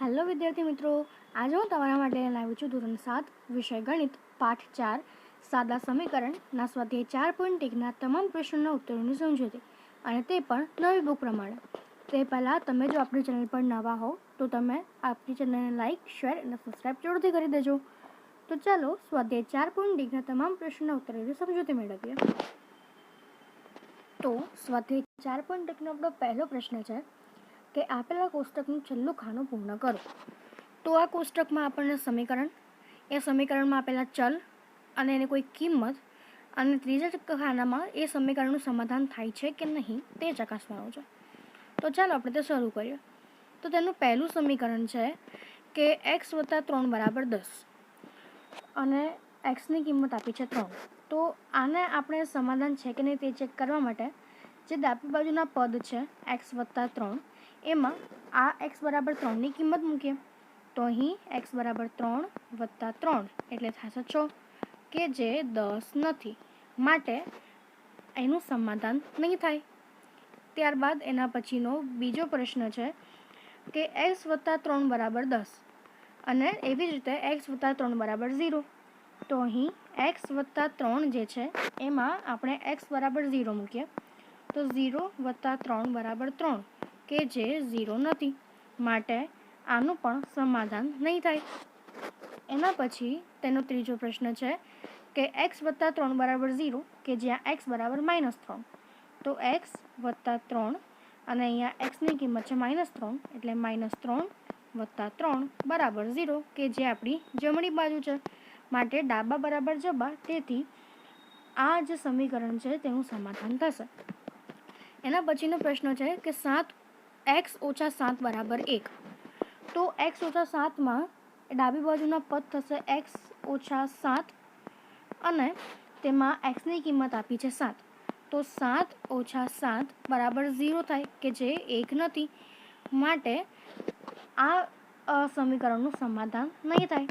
Hello વિદ્યાર્થી મિત્રો, આજે હું તમારા માટે લાવ્યું છું ધોરણ સાત, વિષય ગણિત, પાઠ ચાર, સાદા સમીકરણના સ્વાધ્યાય ચાર પોઈન્ટ એકના તમામ પ્રશ્નોના ઉત્તરોની સમજૂતી, અને તે પણ નવી બુક પ્રમાણે. તે પહેલાં તમે જો આપણી ચેનલ પર નવા હો, તો તમે આપણી ચેનલને લાઇક શેર અને સબસ્ક્રાઈબ જરૂરથી કરી દેજો. તો ચાલો સ્વાધ્યાય ચાર પોઈન્ટ એકના તમામ પ્રશ્નોના ઉત્તરોની સમજૂતી મેળવીએ. તો સ્વાધ્યાય ચાર પોઈન્ટ એકનો આપણો પહેલો પ્રશ્ન છે કે આપેલા કોષ્ટકનું છેલ્લું ખાનું પૂર્ણ કરો. તો આ કોષ્ટકમાં આપણને સમીકરણ, એ સમીકરણમાં આપેલા ચલ અને એની કોઈ કિંમત અને ત્રીજા ખાનામાં એ સમીકરણનું સમાધાન થાય છે કે નહીં તે ચકાસવાનું છે. તો ચાલો આપણે તે શરૂ કરીએ. તો તેનું પહેલું સમીકરણ છે કે એક્સ વત્તા ત્રણ બરાબર દસ અને એક્સની કિંમત આપી છે ત્રણ. તો આને આપણે સમાધાન છે કે નહીં તે ચેક કરવા માટે જે ડાબી બાજુના પદ છે એક્સ વત્તા ત્રણ એમાં આ એક્સ બરાબર ત્રણની કિંમત મૂકીએ. તો અહીં એક્સ બરાબર ત્રણ વત્તા ત્રણ એટલે થશે છ, કે જે દસ નથી. માટે એનું સમાધાન નહીં થાય. ત્યારબાદ એના પછીનો બીજો પ્રશ્ન છે કે એક્સ વત્તા ત્રણ બરાબર દસ. અને એવી જ રીતે એક્સ વત્તા ત્રણ બરાબર ઝીરો. તો અહીં એક્સ વત્તા ત્રણ જે છે, એમાં આપણે એક્સ બરાબર ઝીરો મૂકીએ. તો ઝીરો વત્તા ત્રણ બરાબર ત્રણ. કે જે ઝીરો નથી. માટે આનું પણ સમાધાન નહીં થાય. એના પછી તેનો ત્રીજો પ્રશ્ન છે કે એક્સ વત્તા ત્રણ બરાબર ઝીરો કે જ્યાં એક્સ બરાબર માઇનસ ત્રણ. તો એક્સ વત્તા ત્રણ અને અહીંયા એક્સની કિંમત છે માઇનસ ત્રણ એટલે માઇનસ ત્રણ વત્તા ત્રણ બરાબર ઝીરો કે જે આપણી જમણી બાજુ છે. માટે ડાબા બરાબર જબા તેથી આ જે સમીકરણ છે તેનું સમાધાન થશે. એના પછીનો પ્રશ્ન છે કે સાત એક્સ ઓછા સાત બરાબર એક. તો એક્સ ઓછા સાતમાં ડાબી બાજુના પદ થશે એક્સ ઓછા સાત અને તેમાં એક્સની કિંમત આપી છે સાત. તો સાત ઓછા સાત બરાબર ઝીરો થાય કે જે એક નથી માટે આ સમીકરણનું સમાધાન નહીં થાય.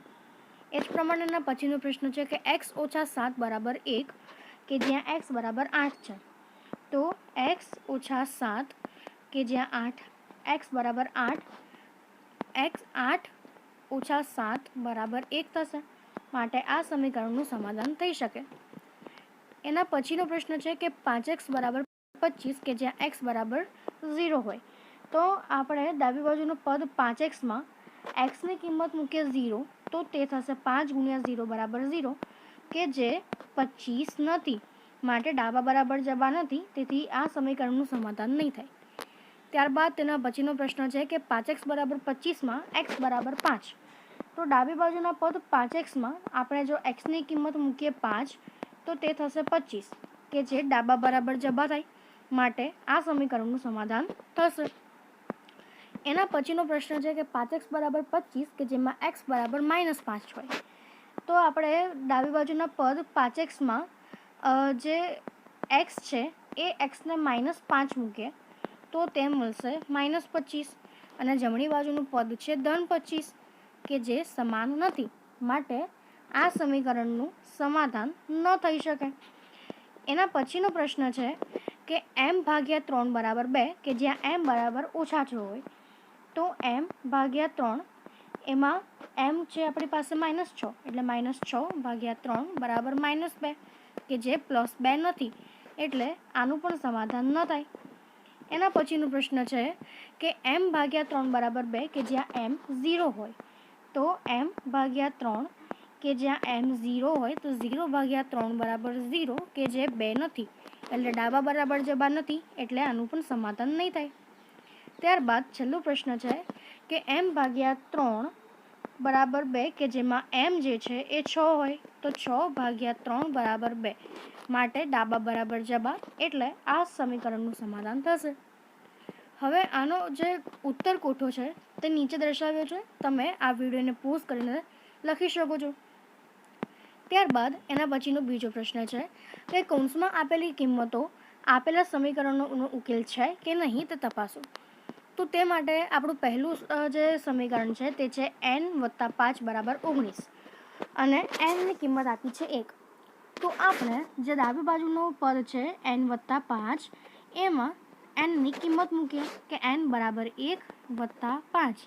એ જ પ્રમાણેના પછીનો પ્રશ્ન છે કે એક્સ ઓછા સાત બરાબર એક કે જ્યાં એક્સ બરાબર આઠ છે. તો એક્સ ઓછા સાત કે જ્યાં આઠ, એક્સ બરાબર આઠ, એક્સ આઠ ઓછા સાત બરાબર એક થશે. માટે આ સમીકરણનું સમાધાન થઈ શકે. એના પછીનો પ્રશ્ન છે કે પાંચ એક્સ બરાબર પચીસ કે જ્યાં એક્સ બરાબર ઝીરો હોય. તો આપણે ડાબી બાજુનું પદ પાંચ એક્સમાં, એક્સની કિંમત મૂકીએ ઝીરો, તો તે થશે પાંચ ગુણ્યા ઝીરો બરાબર ઝીરો, કે જે પચીસ નથી. માટે ડાબા બરાબર જવા નથી, તેથી આ સમીકરણનું સમાધાન નહીં થાય. ત્યારબાદ તેના પછીનો પ્રશ્ન છે કે પાંચ એક્સ બરાબર પચીસમાં એક્સ બરાબર પાંચ. તો ડાબી બાજુના પદ પાંચ એક્સમાં આપણે જો એક્સની કિંમત મૂકીએ પાંચ, તો તે થશે પચીસ, કે જે ડાબા બરાબર જબા થાય માટે આ સમીકરણનું સમાધાન થશે. એના પછીનો પ્રશ્ન છે કે પાંચ એક્સ બરાબર પચીસ, કે જેમાં એક્સ બરાબર માઇનસ પાંચ હોય. તો આપણે ડાબી બાજુના પદ પાંચ એક્સમાં જે એક્સ છે, એ એક્સને માઇનસ પાંચ મૂકીએ. તો તે મળશે માઇનસ પચીસ. અને જમણી બાજુનું પદ છે ધન પચીસ, કે જે સમાન નથી. માટે આ સમીકરણનું સમાધાન ન થઈ શકે. એના પછીનો પ્રશ્ન છે કે એમ ભાગ્યા ત્રણ બરાબર બે, કે જ્યાં એમ બરાબર ઓછા છ હોય, તો એમ ભાગ્યા ત્રણ એમાં એમ છે આપણી પાસે માઇનસ છ, એટલે માઇનસ છ ભાગ્યા ત્રણ બરાબર માઇનસ બે, કે જે પ્લસ બે નથી. એટલે આનું પણ સમાધાન ન થાય. એના પછીનો પ્રશ્ન છે કે એમ ભાગ્યા ત્રણ બરાબર બે કે જ્યાં એમ ઝીરો હોય. તો એમ ભાગ્યા ત્રણ કે જ્યાં એમ ઝીરો હોય તો ઝીરો ભાગ્યા ત્રણ બરાબર ઝીરો કે જે બે નથી. એટલે ડાબા બરાબર જબા નથી, એટલે આનું પણ સમાધાન નહીં થાય. ત્યારબાદ છેલ્લો પ્રશ્ન છે કે એમ ભાગ્યા ત્રણ બરાબર બે કે જેમાં એમ જે છે એ છ હોય, તો છ ભાગ્યા ત્રણ બરાબર બે. માટે ડાબા બરાબર જબા એટલે આ સમીકરણનું સમાધાન થશે. હવે આનો જે ઉત્તર કોઠો છે, તે નીચે દર્શાવ્યો છે. તમે આ વિડીયોને પોઝ કરીને લખી શકો છો. ત્યારબાદ એના પછીનો બીજો પ્રશ્ન છે કે કૌંસમાં આપેલી કિંમતો આપેલા સમીકરણોનો ઉકેલ છે કે નહીં તે તપાસો. તો તે માટે આપણું પહેલું જે સમીકરણ છે તે છે એન વત્તા પાંચ બરાબર ઓગણીસ. અને એનની કિંમત આપી છે એક. તો આપણે જે ડાબી બાજુનો પદ છે એન વત્તા પાંચ, એમાં એનની કિંમત મૂકીએ કે એન બરાબર એક વત્તા પાંચ.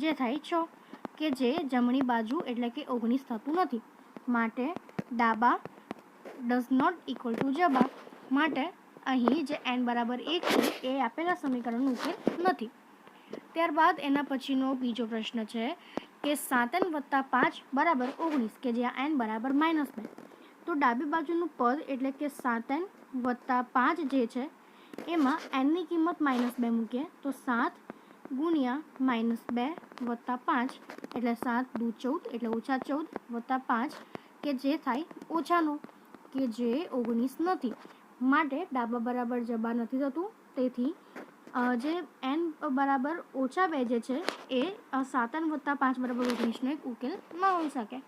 જે થાય છ, કે જે જમણી બાજુ એટલે કે ઓગણીસ થતું નથી. માટે ડાબા ડઝ નોટ ઇક્વલ ટુ જબા. માટે અહીં જે એન બરાબર એક છે, એ આપેલા સમીકરણનો ઉકેલ નથી. ત્યારબાદ એના પછીનો બીજો પ્રશ્ન છે કે સાતન વત્તા પાંચ બરાબર ઓગણીસ, કે જ્યાં એન બરાબર માઇનસ બે. તો ડાબી બાજુનું પદ એટલે કે સાતન વત્તા પાંચ જે છે એમાં એનની કિંમત માઇનસ બે મૂકીએ, તો સાત ગુણ્યા માઇનસ બે વત્તા પાંચ, એટલે સાત દૂ ચૌદ, એટલે ઓછા ચૌદ વત્તા પાંચ, કે જે થાય ઓછાનું, કે જે ઓગણીસ નથી. માટે ડાબા બરાબર જબા નથી થતું. તેથી જે એન બરાબર ઓછા બે જે છે, એ સાતન વત્તા પાંચ બરાબર ઓગણીસનો એક ઉકેલ ન હોઈ શકે.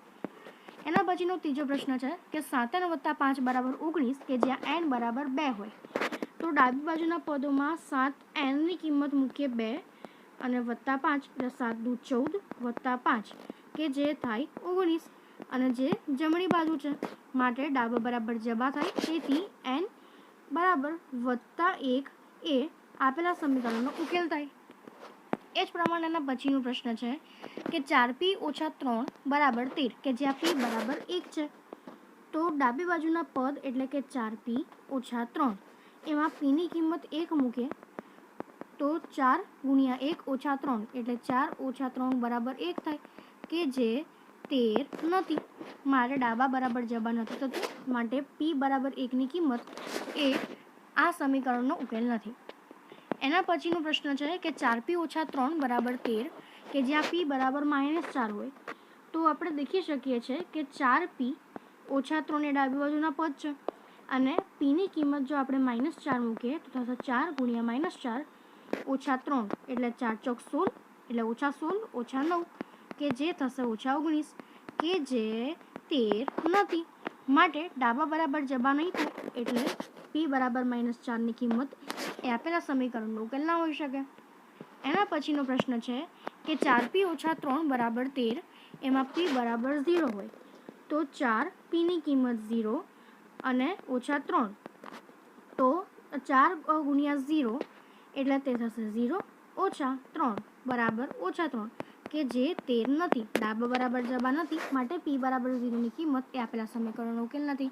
એના પછીનો ત્રીજો પ્રશ્ન છે કે સાતન વત્તા પાંચ બરાબર ઓગણીસ, કે જ્યાં એન બરાબર બે હોય. તો ડાબી બાજુના પદોમાં સાત એનની કિંમત મૂકીએ બે અને વત્તા પાંચ, એટલે સાત દુ ચૌદ, વત્તા પાંચ, કે જે થાય ઓગણીસ. અને જે જમણી બાજુ છે, માટે ડાબા બરાબર જબા થાય તેથી એન બરાબર વત્તા એક એ આપેલા સમીકરણનો ઉકેલ થાય. એ જ પ્રમાણેના પછીનો પ્રશ્ન છે કે ચાર પી ઓછા ત્રણ બરાબર તેર, કે જ્યાં પી બરાબર એક છે. તો ડાબી બાજુના પદ એટલે કે ચાર પી ઓછા ત્રણ. એમાં પીની કિંમત એક મૂકે તો ચાર ગુણ્યા એક ઓછા ત્રણ, એટલે ચાર ઓછા ત્રણ બરાબર એક થાય, કે જે તેર નથી. મારે ડાબા બરાબર જવા નથી થતું માટે પી બરાબર એકની કિંમત એ આ સમીકરણનો ઉકેલ નથી. એના પછીનો પ્રશ્ન છે કે ચાર પી ઓછા ત્રણ બરાબર તેર, કે જ્યાં પી બરાબર માઇનસ ચાર હોય, તો આપણે દેખી શકીએ છીએ કે ચાર પી ઓછા ત્રણ એ ડાબી બાજુના પદ છે. અને પીની કિંમત જો આપણે માઇનસ ચાર મૂકીએ, તો થશે ચાર ગુણ્યા માઇનસ ચાર ઓછા ત્રણ, એટલે ચાર ચોક સોળ, એટલે ઓછા સોળ, ઓછા નવ, કે જે થશે ઓછા ઓગણીસ, કે જે તેર નથી. માટે ડાબા બરાબર જબા નહીં થાય, એટલે પી બરાબર માઇનસ ચારની કિંમત એ આપેલા સમીકરણનો ઉકેલ ના હોઈ શકે. એના પછીનો પ્રશ્ન છે કે ચાર પી ઓછા ત્રણ બરાબર તેર, એમાં પી બરાબર ઝીરો હોય, તો ચાર પીની કિંમત ઝીરો અને ઓછા ત્રણ. તો ચાર ગુણ્યા ઝીરો એટલે તે થશે ઝીરો ઓછા ત્રણ, બરાબર ઓછા ત્રણ. કે જે તેર નથી, ડાબા બરાબર જબા નથી, માટે પી બરાબર ઝીરોની કિંમત એ આપેલા સમીકરણનો ઉકેલ નથી.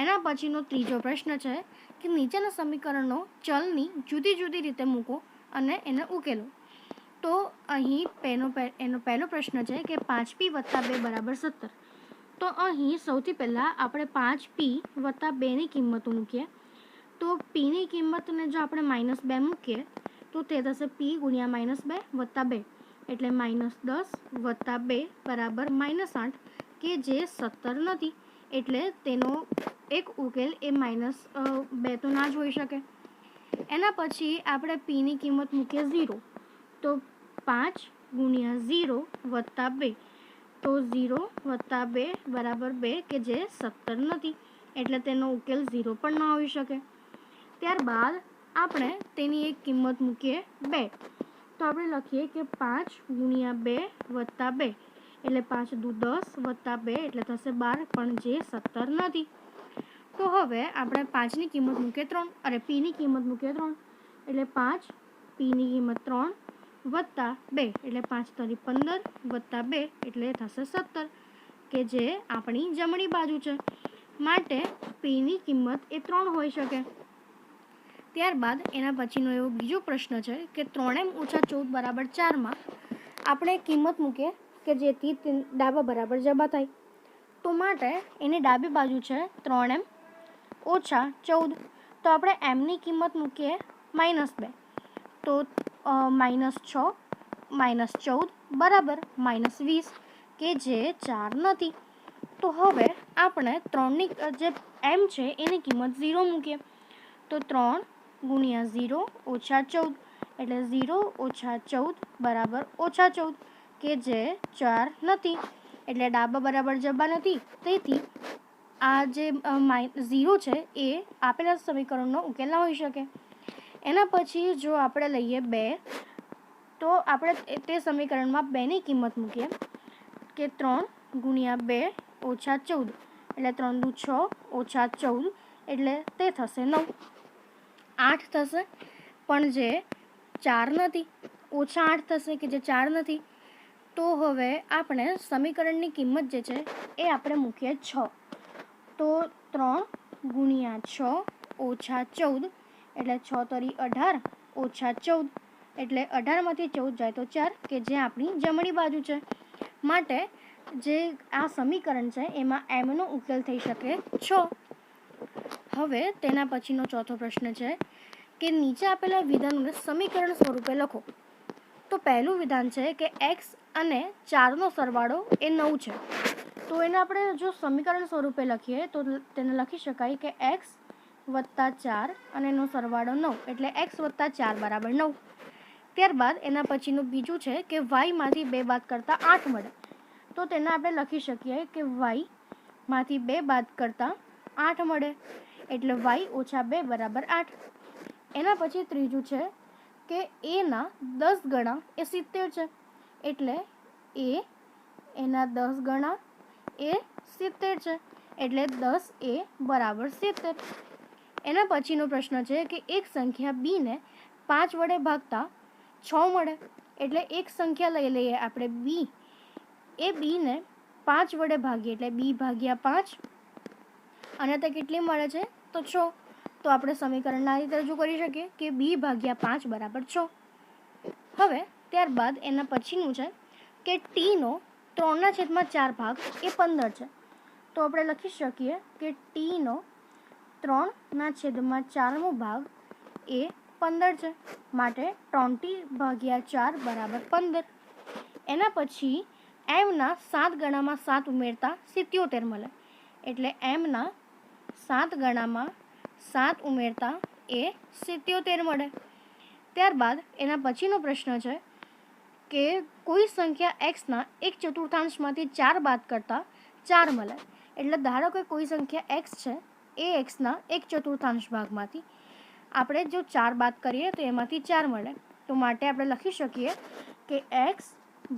એના પછીનો ત્રીજો પ્રશ્ન છે કે નીચેના સમીકરણો ચલની જુદી જુદી રીતે મૂકો અને એને ઉકેલો. તો અહીં પેનો એનો પહેલો પ્રશ્ન છે કે પાંચ પી વત્તા બે બરાબર સત્તર. તો અહીં સૌથી પહેલાં આપણે પાંચ પી વત્તા બેની કિંમતો મૂકીએ. તો પીની કિંમતને જો આપણે માઇનસ બે મૂકીએ, તો તે થશે પી ગુણ્યા માઇનસ બે વત્તા બે. એટલે માઇનસ દસ વત્તા બે બરાબર માઇનસ આઠ, કે જે સત્તર નથી. એટલે તેનો એક ઉકેલ એ માઇનસ બે તો ના જ હોઈ શકે. એના પછી આપણે પીની કિંમત મૂકીએ ઝીરો તો પાંચ ગુણ્યા ઝીરો વત્તા બે. તો ઝીરો વત્તા બે બરાબર બે કે જે સત્તર નથી, એટલે તેનો ઉકેલ ઝીરો પણ ના હોઈ શકે. ત્યારબાદ આપણે તેની એક કિંમત મૂકીએ બે. તો આપણે લખીએ કે પાંચ ગુણ્યા બે વત્તા બે, એટલે પાંચ દુ દસ વત્તા બે, એટલે થશે બાર, પણ જે સત્તર નથી. તો હવે આપણે પાંચની કિંમત મૂકીએ ત્રણ, અરે પીની કિંમત મૂકીએ ત્રણ, એટલે પાંચ, પીની કિંમત ત્રણ વત્તા બે એટલે પાંચ તરી પંદર, વત્તા બે એટલે થશે સત્તર, કે જે આપણી જમણી બાજુ છે. માટે પીની કિંમત એ ત્રણ હોઈ શકે. ત્યારબાદ એના પછીનો એવો બીજો પ્રશ્ન છે કે ત્રણેમ ઓછા ચૌદ બરાબર ચારમાં આપણે કિંમત મૂકીએ કે જેથી ડાબા બરાબર જબા થાય. તો માટે એની ડાબી બાજુ છે ત્રણ એમ ઓછા ચૌદ. તો આપણે એમની કિંમત મૂકીએ માઇનસ બે. તો માઇનસ છ, માઇનસ ચૌદ, બરાબર માઇનસ વીસ, કે જે ચાર નથી. તો હવે આપણે ત્રણની જે એમ છે એની કિંમત ઝીરો મૂકીએ. તો ત્રણ ગુણ્યા ઝીરો ઓછા ચૌદ, એટલે ઝીરો ઓછા ચૌદ બરાબર ઓછા ચૌદ, કે જે ચાર નથી. એટલે ડાબા બરાબર જબા નથી. તેથી આ જે ઝીરો છે એ આપેલા સમીકરણનો ઉકેલ ના હોઈ શકે. એના પછી જો આપણે લઈએ બે, તો આપણે તે- સમીકરણમાં બેની કિંમત મૂકીએ કે ત્રણ ગુણ્યા બે ઓછા ચૌદ. એટલે ત્રણ દુ છ ઓછા ચૌદ, એટલે તે થશે નવ. આઠ થશે, પણ જે ચાર નથી, ઓછા આઠ થશે કે જે ચાર નથી, તો હવે આપણે સમીકરણની કિંમત જે છે એ આપણે મૂકીએ છ. તો ત્રણ ગુણ્યા છ ઓછા ચૌદ એટલે છ તરી અઢાર ઓછા ચૌદ. એટલે અઢારમાંથી ચૌદ જાય તો ચાર, કે જે આપણી જમણી બાજુ છે. માટે જે આ સમીકરણ છે, એમાં એમનો ઉકેલ થઈ શકે છ. હવે તેના પછીનો ચોથો પ્રશ્ન છે કે નીચે આપેલા વિધાનોને સમીકરણ સ્વરૂપે લખો. તો પહેલું વિધાન છે કે એક્સ અને ચારનો સરવાળો એ નવ છે. તો એને આપણે જો સમીકરણ સ્વરૂપે લખીએ, તો તેને લખી શકાય કે એક્સ વત્તા ચાર અને એનો સરવાળો નવ, એટલે એક્સ વત્તા ચાર બરાબર નવ. ત્યારબાદ એના પછીનું બીજું છે કે વાયમાંથી બે બાદ કરતાં આઠ મળે. તો તેને આપણે લખી શકીએ કે વાયમાંથી બે બાદ કરતાં આઠ મળે, એટલે વાય ઓછા બે બરાબર આઠ. એના પછી ત્રીજું છે કે એના દસ ગણા એ સિત્તેર છે, એટલે એ એના દસ ગણા એ સિત્તેર છે, એટલે દસ એ બરાબર સિત્તેર. એના પછીનો પ્રશ્ન છે કે એક સંખ્યા બીને પાંચ વડે ભાગતા છ મળે. એટલે એક સંખ્યા લઈ લઈએ આપણે બી એ બીને પાંચ વડે ભાગીએ એટલે બી ભાગ્યા પાંચ. અને તે કેટલી મળે છે? તો છ. તો આપણે સમીકરણના આ રીતે રજૂ કરી શકીએ કે બી ભાગ્યા પાંચ બરાબર છ. હવે ત્યારબાદ એના પછીનું છે કે ટીનો ત્રણના છેદમાં ચાર ભાગ એ પંદર છે. તો આપણે લખી શકીએ કે ટીનો ત્રણના છેદમાં ચારમો ભાગ એ પંદર છે. માટે ત્રણટી ભાગ્યા ચાર બરાબર પંદર. એના પછી એમના સાત ગણામાં સાત ઉમેરતા સિત્યોતેર મળે. એટલે એમના સાત ગણામાં સાત ઉમેરતા એ સિત્યોતેર મળે. ત્યારબાદ એના પછીનો પ્રશ્ન છે કે કોઈ સંખ્યા એક્સના એક ચતુર્થાંશમાંથી ચાર બાદ કરતાં ચાર મળે. એટલે ધારો કે કોઈ સંખ્યા એક્સ છે એ એક્સના એક ચતુર્થાંશ ભાગમાંથી. આપણે જો ચાર બાદ કરીએ તો એમાંથી ચાર મળે. તો માટે આપણે લખી શકીએ કે એક્સ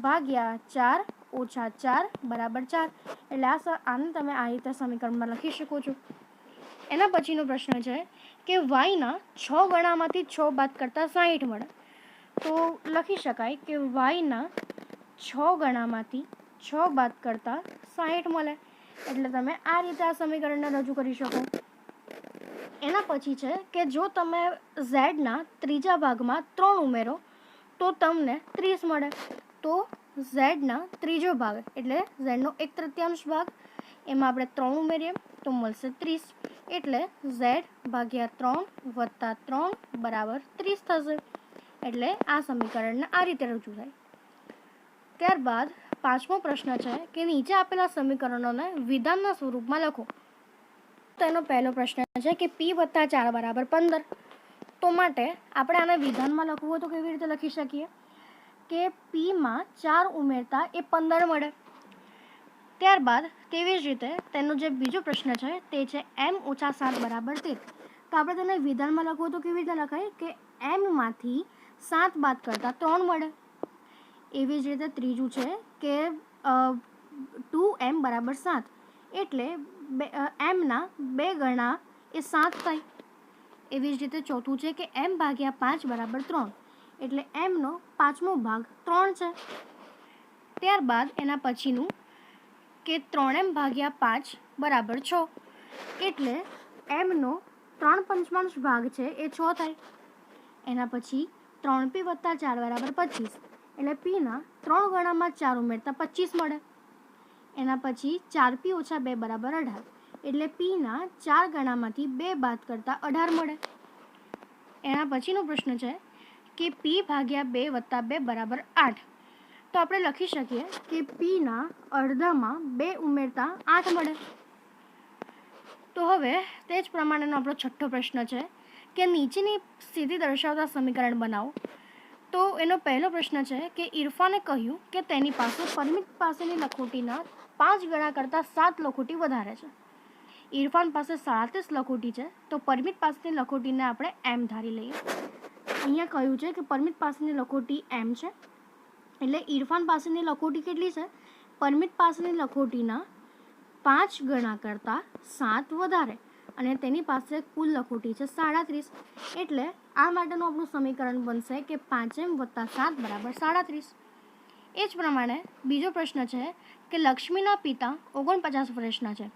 ભાગ્યા ચાર ઓછા ચાર બરાબર ચાર. એટલે આ આને તમે આ રીતે સમીકરણમાં લખી શકો છો. એના પછીનો પ્રશ્ન છે કે વાયના છ ગણામાંથી છ બાદ કરતાં સાહીઠ મળે. તો લખી શકાય કે વાયના છ ગણામાંથી છ બાદ કરતાં સાહીઠ મળે. એટલે તમે આ રીતે આ સમીકરણને રજૂ કરી શકો. એના પછી છે કે જો તમે ઝેડના ત્રીજા ભાગમાં ત્રણ ઉમેરો, તો તમને ત્રીસ મળે. તો ઝેડના ત્રીજો ભાગ, એટલે ઝેડનો એક તૃતીયાંશ ભાગ, એમાં આપણે ત્રણ ઉમેરીએ, તો મળશે ત્રીસ. એટલે ઝેડ ભાગ્યા ત્રણ વત્તા ત્રણ બરાબર ત્રીસ થશે. એટલે આ સમીકરણને આ રીતે રજૂ થાય. ત્યારબાદ પાંચમો પ્રશ્ન છે કે નીચે આપેલા સમીકરણોને વિધાનના સ્વરૂપમાં લખો. તેનો પહેલો પ્રશ્ન છે કે પી વત્તા ચાર બરાબર પંદર. તો માટે આપણે આને વિધાનમાં લખવું હોય તો કેવી રીતે લખી શકીએ? કે પીમાં ચાર ઉમેરતા એ પંદર મળે. ત્યારબાદ તેવી જ રીતે તેનો જે બીજો પ્રશ્ન છે તે છે એમ ઓછા સાત બરાબર તેર. તો આપણે તેને વિધાનમાં લખવું તો કેવી રીતે લખાય? કે એમમાંથી સાત બાદ કરતાં ત્રણ મળે. એવી જ રીતે ત્રીજું છે કે ટુ એમ બરાબર સાત. એટલે એમના બે ગણા એ સાત થાય એવી જ રીતે ચોથું છે કે એમ ભાગ્યા પાંચ બરાબર ત્રણ. એટલે એમનો પાંચમો ભાગ ત્રણ છે. ત્યારબાદ એના પછીનું કે ત્રણ એમ ભાગ્યા પાંચ બરાબર છ. એટલે એમનો ત્રણ પંચમાંશ ભાગ છે એ છ થાય. એના પછી ત્રણ પી વત્તા ચાર બરાબર પચીસ. એટલે પીના ત્રણ ગણામાં ચાર ઉમેરતા પચીસ મળે. એના પછી ચાર પી ઓછા બે બરાબર અઢાર. એટલે પીના ચાર ગણામાંથી બે બાદ કરતાં અઢાર મળે. એના પછીનો પ્રશ્ન છે કે પી ભાગ્યા બે વત્તા બે બરાબર આઠ. તો આપણે લખી શકીએ કે પીના અડધામાં બે ઉમેરતા આઠ મળે. તો હવે તે જ પ્રમાણેનો આપણો છઠ્ઠો પ્રશ્ન છે કે નીચેની સ્થિતિ દર્શાવતા સમીકરણ બનાવો. તો એનો પહેલો પ્રશ્ન છે કે ઇરફાને કહ્યું કે તેની પાસે પરમિત પાસેની લખોટીના પાંચ ગણા કરતાં સાત લખોટી વધારે છે. ઇરફાન પાસે સાડત્રીસ લખોટી છે, તો પરમિત પાસેની લખોટીને આપણે એમ ધારી લઈએ. અહીંયા કહ્યું છે કે પરમિત પાસેની લખોટી એમ છે, એટલે ઇરફાન પાસેની લખોટી કેટલી છે? પરમિત પાસેની લખોટીના પાંચ ગણા કરતાં સાત વધારે, અને તેની પાસે કુલ લખોટી છે સાડત્રીસ, એટલે આ માટેનું આપણું સમીકરણ બનશે કે પાંચેમ વત્તા સાત બરાબર સાડત્રીસ. એ જ પ્રમાણે બીજો પ્રશ્ન છે કે લક્ષ્મીના પિતા ઓગણપચાસ વર્ષના છે.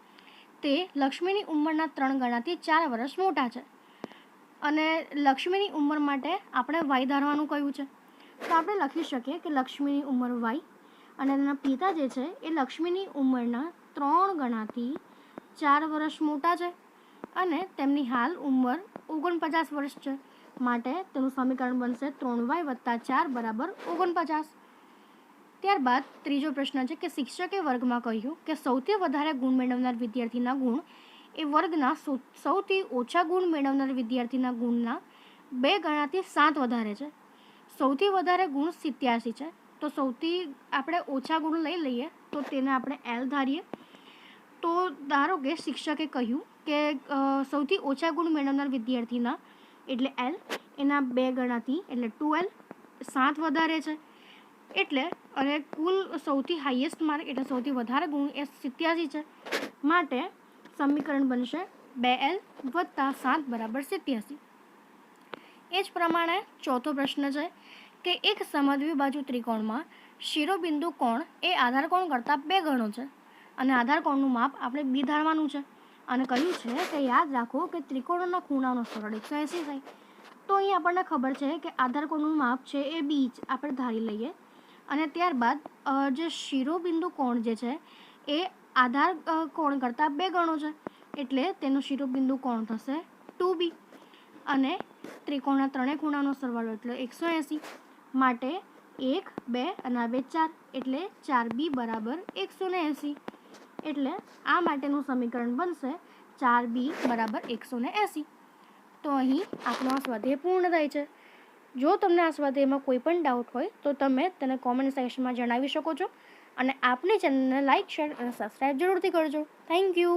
તે લક્ષ્મીની ઉંમરના ત્રણ ગણાથી ચાર વર્ષ મોટા છે. અને લક્ષ્મીની ઉંમર માટે આપણે વાય ધારવાનું કહ્યું છે? તો આપણે લખી શકીએ કે લક્ષ્મીની ઉંમર વાય અને એના પિતા જે છે એ લક્ષ્મીની ઉંમરના ત્રણ ગણાથી ચાર વર્ષ મોટા છે. અને તેમની હાલ ઉંમર ઓગણપચાસ વર્ષ છે. માટે તેનું સમીકરણ બનશે ત્રણ વાય વત્તા ચાર બરાબર ઓગણપચાસ. ત્યારબાદ ત્રીજો પ્રશ્ન છે કે શિક્ષકે વર્ગમાં કહ્યું કે સૌથી વધારે ગુણ મેળવનાર વિદ્યાર્થીના ગુણ એ વર્ગના સૌથી ઓછા ગુણ મેળવનાર વિદ્યાર્થીના ગુણના બે ગણાથી સાત વધારે છે. સૌથી વધારે ગુણ સિત્યાસી છે. તો સૌથી આપણે ઓછા ગુણ લઈ લઈએ તો તેને આપણે એલ ધારીએ. તો ધારો કે શિક્ષકે કહ્યું કે સૌથી ઓછા ગુણ મેળવનાર વિદ્યાર્થીના એટલે એલ એના બે ગણાથી એટલે ટુ એલ સાત વધારે છે. એટલે અને કુલ સૌથી હાઈએસ્ટ માર્ક એટલે સૌથી વધારે ગુણ એ સિત્યાસી છે. માટે સમીકરણ બનશે બે એલ વત્તા સાત બરાબર સિત્યાસી. એ જ પ્રમાણે ચોથો પ્રશ્ન છે કે એક સમદ્વી બાજુ ત્રિકોણમાં શિરોબિંદુ કોણ એ આધાર કોણ કરતાં બે ગણો છે? અને આધાર કોણનું માપ આપણે બી ધારવાનું છે. અને કહ્યું છે કે યાદ રાખો કે ત્રિકોણના ખૂણાનો સરળ એકસો એંસી થાય તો અહીં આપણને ખબર છે કે આધાર કોણનું માપ છે એ બી જ આપણે ધારી લઈએ. અને ત્યારબાદ જે શિરોબિંદુ કોણ જે છે એ આધાર કોણ કરતાં બે ગણો છે. એટલે તેનું શિરોબિંદુ કોણ થશે? ટુ બી અને ત્રિકોણના ત્રણેય ખૂણાનો સરવાળો એટલે એકસો એંસી. માટે એક, બે અને બે ચાર. એટલે ચાર બી બરાબર એકસો ને એંસી. એટલે આ માટેનું સમીકરણ બનશે ચાર બી બરાબર એકસો ને એંસી. તો અહીં આપણો આ સ્વાધ્યાય પૂર્ણ થાય છે. જો તમને આ સ્વાધ્યાયમાં કોઈ પણ ડાઉટ હોય, તો તમે તેને કોમેન્ટ સેક્શનમાં જણાવી શકો છો. અને આપણી ચેનલને લાઇક શેર અને સબસ્ક્રાઈબ જરૂરથી કરજો. Thank you